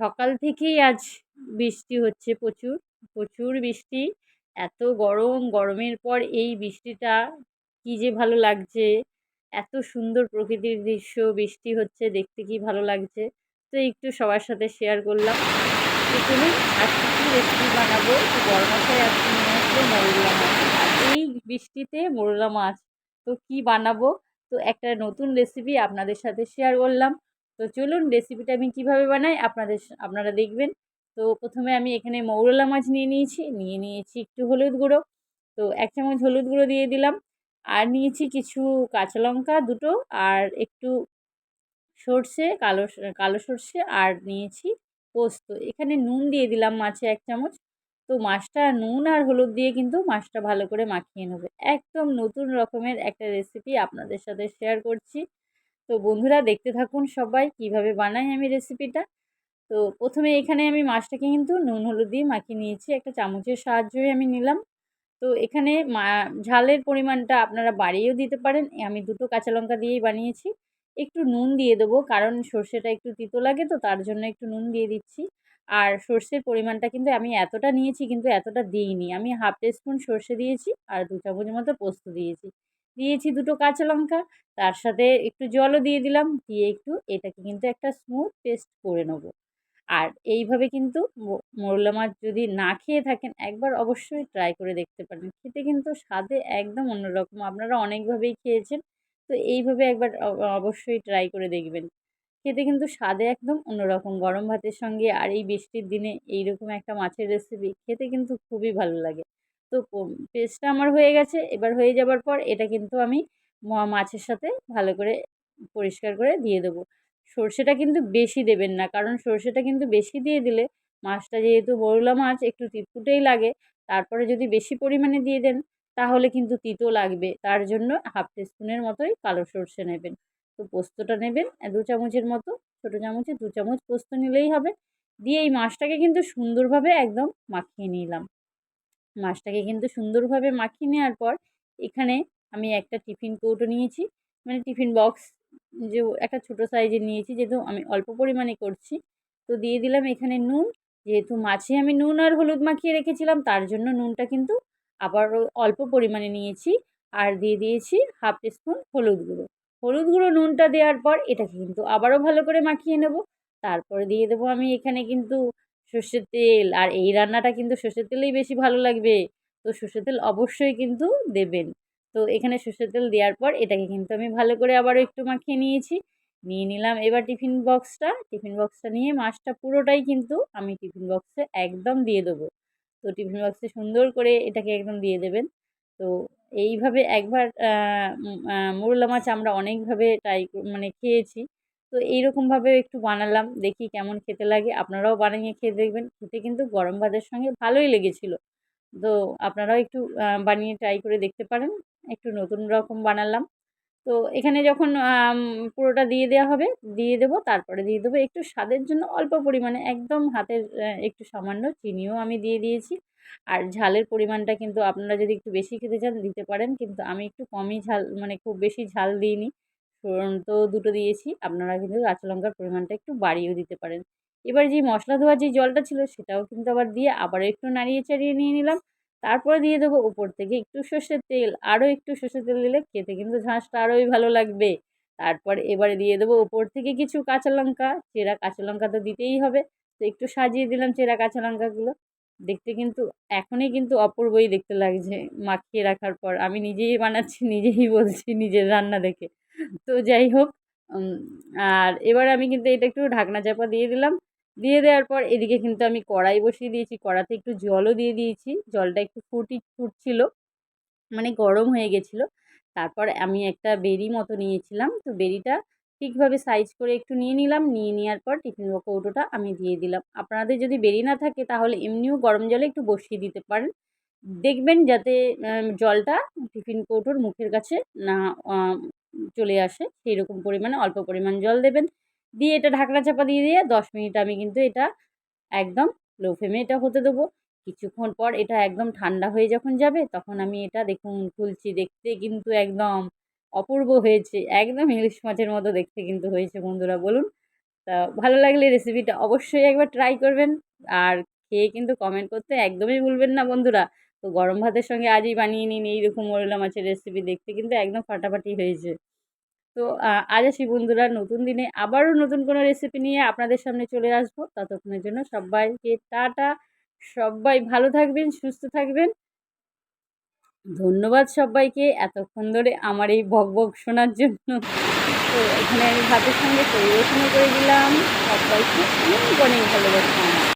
সকাল থেকেই আজ বৃষ্টি হচ্ছে প্রচুর প্রচুর বৃষ্টি। এত গরম, গরমের পর এই বৃষ্টিটা কী যে ভালো লাগছে। এত সুন্দর প্রকৃতির দৃশ্য, বৃষ্টি হচ্ছে, দেখতে কি ভালো লাগছে। তো একটু সবার সাথে শেয়ার করলাম। চলুন, আজকে কী রেসিপি বানাবো? তো বড় মশাই আজকে নিয়ে আসলো মোরলা মাছ। এই বৃষ্টিতে মোরলা মাছ, তো কি বানাবো? তো একটা নতুন রেসিপি আপনাদের সাথে শেয়ার করলাম। তো চলুন রেসিপিটা আমি কীভাবে বানাই আপনাদের আপনারা দেখবেন। তো প্রথমে আমি এখানে মৌরলা মাছ নিয়ে নিয়েছি নিয়ে নিয়েছি একটু হলুদ গুঁড়ো। তো এক চামচ হলুদ গুঁড়ো দিয়ে দিলাম। আর নিয়েছি কিছু কাঁচা লঙ্কা দুটো আর একটু সর্ষে, কালো কালো সর্ষে আর নিয়েছি পোস্ত। এখানে নুন দিয়ে দিলাম মাছে এক চামচ। তো মাছটা নুন আর হলুদ দিয়ে কিন্তু মাছটা ভালো করে মাখিয়ে নেবে। একদম নতুন রকমের একটা রেসিপি আপনাদের সাথে শেয়ার করছি। তো বন্ধুরা দেখতে থাকুন সবাই কীভাবে বানাই আমি রেসিপিটা তো প্রথমে এখানে আমি মাছটাকে কিন্তু নুন, হলুদ দিয়ে মাখিয়ে নিয়েছি। একটা চামচের সাহায্যই আমি নিলাম। তো এখানে ঝালের পরিমাণটা আপনারা বাড়িয়েও দিতে পারেন। আমি দুটো কাঁচা লঙ্কা দিয়েই বানিয়েছি। একটু নুন দিয়ে দেবো, কারণ সর্ষেটা একটু তিতো লাগে তো, তার জন্য একটু নুন দিয়ে দিচ্ছি। আর সর্ষের পরিমাণটা কিন্তু আমি এতটা নিয়েছি, কিন্তু এতটা দিইনি। আমি হাফ টিস্পুন সর্ষে দিয়েছি আর দু চামচ মতো পোস্ত দিয়েছি। দিয়েছি দুটো কাঁচা লঙ্কা। তার সাথে একটু জলও দিয়ে দিলাম। দিয়ে একটু এটাকে কিন্তু একটা স্মুথ পেস্ট করে নেব। আর এইভাবে কিন্তু মোরলা মাছ যদি না খেয়ে থাকেন, একবার অবশ্যই ট্রাই করে দেখতে পারেন। খেতে কিন্তু স্বাদে একদম অন্যরকম। আপনারা অনেকভাবেই খেয়েছেন। তো এইভাবে একবার অবশ্যই ট্রাই করে দেখবেন। খেতে কিন্তু স্বাদে একদম অন্যরকম। গরম ভাতের সঙ্গে আর এই বৃষ্টির দিনে এইরকম একটা মাছের রেসিপি খেতে কিন্তু খুবই ভালো লাগে। তো পেস্টটা আমার হয়ে গেছে। এবার হয়ে যাবার পর এটা কিন্তু আমি মাছের সাথে ভালো করে পরিষ্কার করে দিয়ে দেবো। সর্ষেটা কিন্তু বেশি দেবেন না, কারণ সর্ষেটা কিন্তু বেশি দিয়ে দিলে মাছটা যেহেতু বরলা মাছ, একটু তিতকুটেই লাগে। তারপরে যদি বেশি পরিমাণে দিয়ে দেন, তাহলে কিন্তু তিতো লাগবে। তার জন্য হাফ টিস্পুনের মতোই কালো সর্ষে নেবেন। তো পোস্তটা নেবেন, দু চামচের মতো, ছোটো চামচে দু চামচ পোস্ত নিলেই হবে। দিয়ে এই মাছটাকে কিন্তু সুন্দরভাবে একদম মাখিয়ে নিলাম। মাছটাকে কিন্তু সুন্দরভাবে মাখিয়ে নেওয়ার পর এখানে আমি একটা টিফিন কৌটো নিয়েছি। মানে টিফিন বক্স যে একটা ছোটো সাইজের নিয়েছি যেহেতু আমি অল্প পরিমাণে করছি। তো দিয়ে দিলাম এখানে নুন। যেহেতু মাছে আমি নুন আর হলুদ মাখিয়ে রেখেছিলাম তার জন্য নুনটা কিন্তু আবার অল্প পরিমাণে নিয়েছি। আর দিয়ে দিয়েছি হাফ টিস্পুন হলুদ গুঁড়ো। হলুদ গুঁড়ো নুনটা দেওয়ার পর এটাকে কিন্তু আবারও ভালো করে মাখিয়ে নেব। তারপরে দিয়ে দেবো আমি এখানে কিন্তু সর্ষের তেল। আর এই রান্নাটা কিন্তু সর্ষের তেলেই বেশি ভালো লাগবে। তো সর্ষের তেল অবশ্যই কিন্তু দেবেন। তো এখানে সর্ষের তেল দেওয়ার পর এটাকে কিন্তু আমি ভালো করে আবারও একটু মাখিয়ে নিয়েছি। নিয়ে নিলাম এবার টিফিন বক্সটা। টিফিন বক্সটা নিয়ে মাছটা পুরোটাই কিন্তু আমি টিফিন বক্সে একদম দিয়ে দেবো। তো টিফিন বক্সে সুন্দর করে এটাকে একদম দিয়ে দেবেন। তো এইভাবে একবার মোরলা মাছ আমরা অনেকভাবে ট্রাই মানে খেয়েছি। তো এইরকমভাবে একটু বানালাম, দেখি কেমন খেতে লাগে। আপনারাও বানিয়ে খেয়ে দেখবেন, খেতে কিন্তু গরম ভাতের সঙ্গে ভালোই লেগেছিলো। তো আপনারাও একটু বানিয়ে ট্রাই করে দেখতে পারেন, একটু নতুন রকম বানালাম। তো এখানে যখন পুরোটা দিয়ে দেওয়া হবে, দিয়ে দেবো, তারপরে দিয়ে দেবো একটু স্বাদের জন্য অল্প পরিমাণে, একদম হাতের একটু সামান্য চিনিও আমি দিয়ে দিয়েছি। আর ঝালের পরিমাণটা কিন্তু আপনারা যদি একটু বেশি খেতে চান, দিতে পারেন, কিন্তু আমি একটু কমই ঝাল মানে খুব বেশি ঝাল দিইনি। তো দুটো দিয়েছি। আপনারা কিন্তু কাঁচা লঙ্কার পরিমাণটা একটু বাড়িয়েও দিতে পারেন। এবার যে মশলা ধোয়ার যে জলটা ছিল সেটাও কিন্তু আবার দিয়ে আবারও একটু নাড়িয়ে চাড়িয়ে নিয়ে নিলাম। তারপরে দিয়ে দেবো উপর থেকে একটু সর্ষের তেল, আরও একটু সর্ষের তেল দিলে খেতে কিন্তু ঝাঁসটা আরোই ভালো লাগবে। তারপর এবারে দিয়ে দেবো উপর থেকে কিছু কাঁচা লঙ্কা, চেরা কাঁচা লঙ্কা তো দিতেই হবে। তো একটু সাজিয়ে দিলাম চেরা কাঁচা লঙ্কাগুলো। দেখতে কিন্তু, এখনই কিন্তু অপূর্বই দেখতে লাগছে মাখিয়ে রাখার পর। আমি নিজেই বানাচ্ছি, নিজেই বলছি নিজের রান্না দেখে। তো যাই হোক আর এবার আমি কিন্তু এটা একটু ঢাকনা চাপা দিয়ে দিলাম। দিয়ে দেওয়ার পর এদিকে কিন্তু আমি কড়াই বসিয়ে দিয়েছি। কড়াতে একটু জলও দিয়ে দিয়েছি। জলটা একটু ফুটি ফুটছিল মানে গরম হয়ে গেছিল। তারপর আমি একটা বেরি মতো নিয়েছিলাম। তো বেরিটা ঠিকভাবে সাইজ করে একটু নিয়ে নিলাম। নিয়ে নেওয়ার পর টিফিন কৌটোটা আমি দিয়ে দিলাম। আপনাদের যদি বেরি না থাকে তাহলে এমনিও গরম জলে একটু বসিয়ে দিতে পারেন। দেখবেন যাতে জলটা টিফিন কৌটোর মুখের কাছে না চলে আসে সেই রকম পরিমাণে অল্প পরিমাণ জল দেবেন। দিয়ে এটা ঢাকনা চাপা দিয়ে দিয়ে দশ মিনিট আমি কিন্তু এটা একদম লো ফ্লেমে এটা হতে দেবো। কিছুক্ষণ পর এটা একদম ঠান্ডা হয়ে যখন যাবে, তখন আমি এটা দেখুন খুলছি, দেখতে কিন্তু একদম অপূর্ব হয়েছে, একদম ইলিশ মাছের মতো দেখতে কিন্তু হয়েছে বন্ধুরা, বলুন। তা ভালো লাগলে রেসিপিটা অবশ্যই একবার ট্রাই করবেন, আর খেয়ে কিন্তু কমেন্ট করতে একদমই ভুলবেন না বন্ধুরা। তো গরম ভাতের সঙ্গে আজই বানিয়ে নিন, এইরকম মোরলা মাছের রেসিপি দেখতে। কিন্তু একদম ফাটাফাটি হয়েছে। তো আজ আসি বন্ধুরা, নতুন দিনে আবারও নতুন কোনো রেসিপি নিয়ে আপনাদের সামনে চলে আসব। ততক্ষণের জন্য সবাইকে টাটা। সবাই ভালো থাকবেন, সুস্থ থাকবেন। ধন্যবাদ সবাইকে এতক্ষণ ধরে আমার এই বক বক শোনার জন্য। তো, এখানে আমি ভাতের সঙ্গে পরিবেশনও করে দিলাম। সবাইকে অনেক অনেক ভালোবাসা।